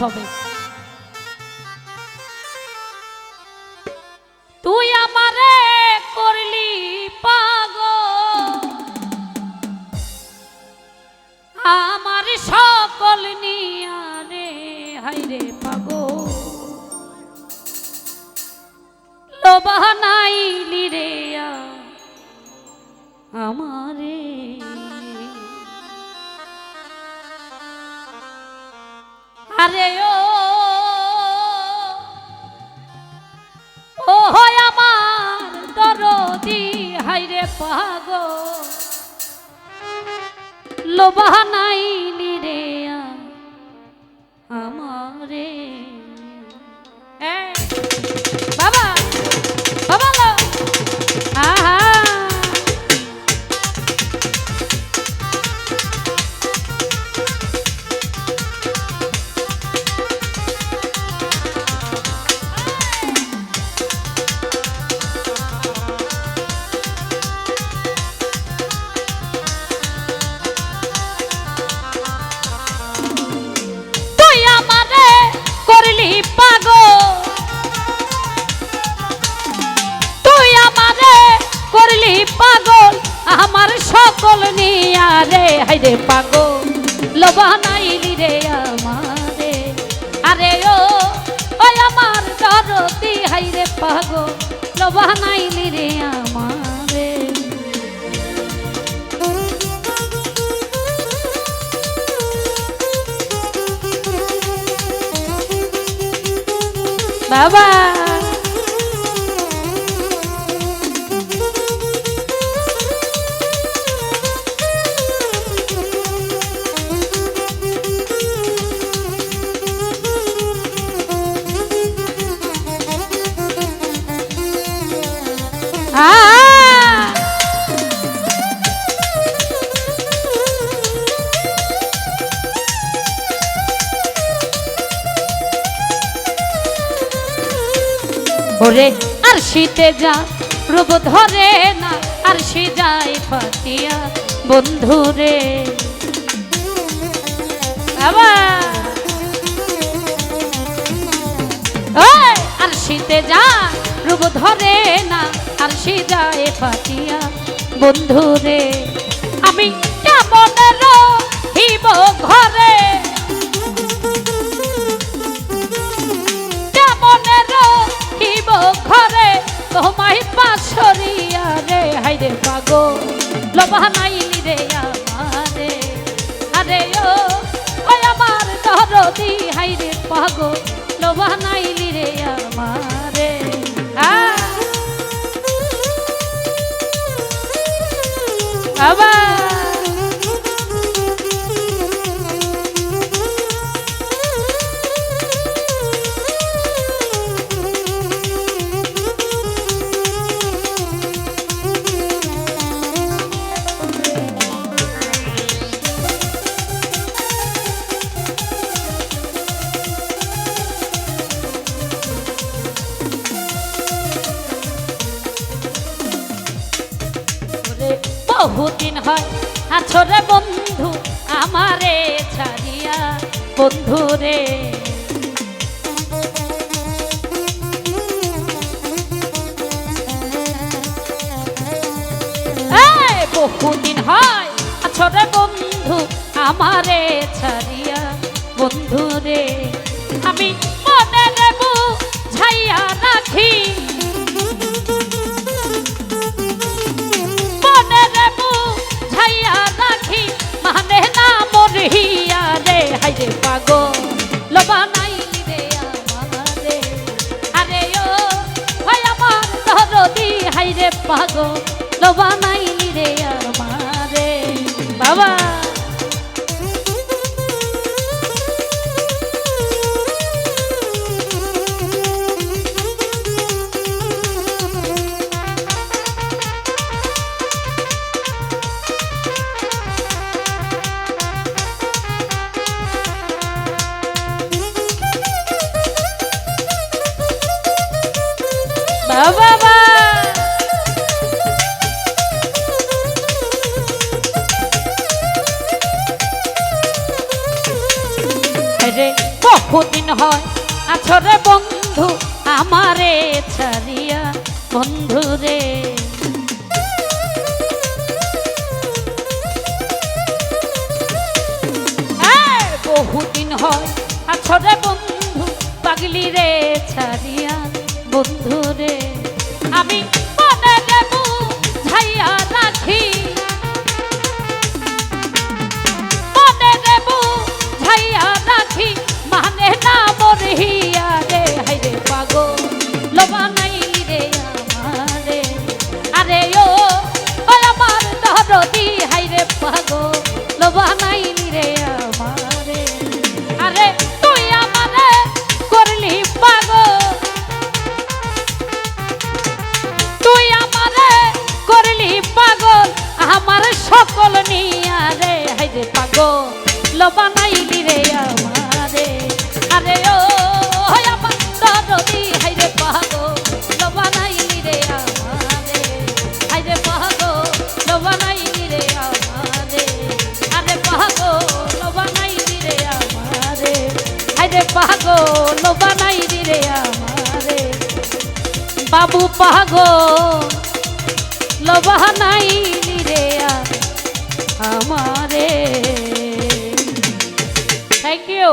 হবে। তুই আমারে করলি পাগল। আমার সকল নিয়া রে হাইরে পাগো লোবানাইলি হাইরে পাগল নাই রে। পাগল, আমার সকল নিয়া রে। হাইরে পাগল লোবানাইলি রে আমারে। আরে ও, ওই আমার দরদি হাইরে পাগল লোবানাইলি রে আমারে। বাবা। ওরে আর শীতে যা, রূপ ধরে না, আর সে যায় পাতিয়া বন্ধু রে। আর শীতে যা, রূপ ধরে না, আর সে যায় পাতিয়া বন্ধু রে, আমি কেমন রহিব ঘরে? তোমায় পাশরিয়া রে হাইরে পাগো লবানাইলি রে আমারে। আরে ও, ওই আমার দরদি হাইরে পাগো লবানাইলি রে আমারে। আবার। ওরে বহুদিন হয়, আছরে বন্ধু আমারে ছাড়িয়া, বন্ধু রে। বহুদিন হয়, আছরে বন্ধু আমারে ছাড়িয়া, বন্ধু রে। আমি হাইরে পাগো লোবা নাইলি বাবা। রে বহুদিন হয় আছরে বন্ধু আমারে ছাড়িয়া, বন্ধু রে। বহুদিন হয় আছরে বন্ধু পাগলি রে ছাড়িয়া, বন্ধু আমি পাগল, আমার সকল নিয়া রে হাইরে পাগল লোবা নাইলি রে আমারে। আরে ও আমার দরদি হাইরে পাগল লোবা নাইলি রে আমারে। হাইরে পাগল লোবা নাইলি রে আমারে। আরে পাগল লোবা নাইলি রে আমারে। হাইরে পাগল লোবা নাইলি রে আমারে। বাবু পাগো লবহ নাই রে আমারে। Thank you